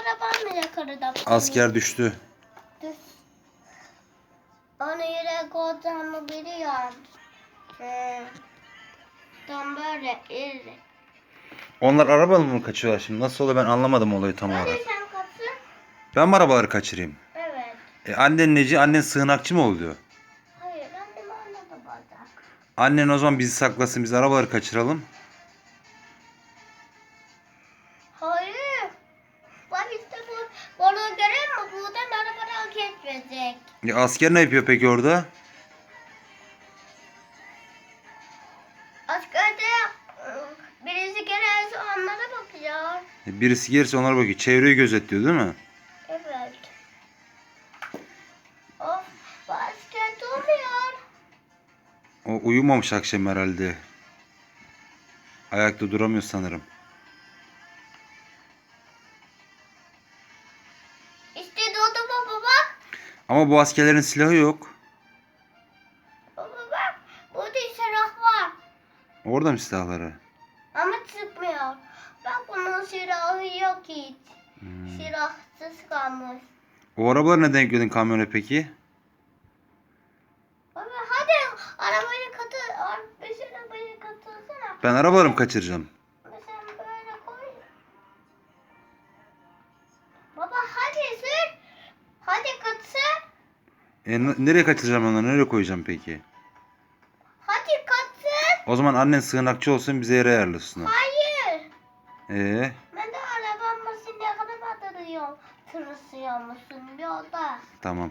araban mı yukarıda? Asker düştü. Onu yere koyacağımı biliyorum. Hmm. Tam böyle iri. Onlar arabalı mı kaçıyorlar şimdi? Nasıl oluyor ben anlamadım olayı tam olarak. Hadi sen kaçın. Ben mi arabaları kaçırayım? Evet. E, annen neci? Annen sığınakçı mı oluyor? Hayır ben de anladım bacak. Annen o zaman bizi saklasın biz arabaları kaçıralım. Hayır. Bu. Bunu görüyor musun? Buradan arabadan geçmeyecek. Ya asker ne yapıyor peki orada? Askerde ıı, birisi gelirse onlara bakıyor. E, birisi gelirse onlara bakıyor. Çevreyi gözetliyor değil mi? Evet. Of basket olmuyor. O uyumamış akşam herhalde. Ayakta duramıyor sanırım. Ama bu askerlerin silahı yok. Baba bak. Burada silah var. Orada mı silahları? Ama çıkmıyor. Bak bunun silahı yok hiç. Hmm. Silahsız kalmış. O arabaları neden yükledin kamyona peki? Baba hadi arabayı katı, beş arabayı katılsana. Ben arabaları mı kaçıracağım? E, nereye kaçıracağım onları? Nereye koyacağım peki? Hadi katsın. O zaman annen sığınakçı olsun bize yer ayarlasın. Hayır. Ee, Ben de arabam masineye kadar batırıyorum. Tırısıyor musun yolda? tamam.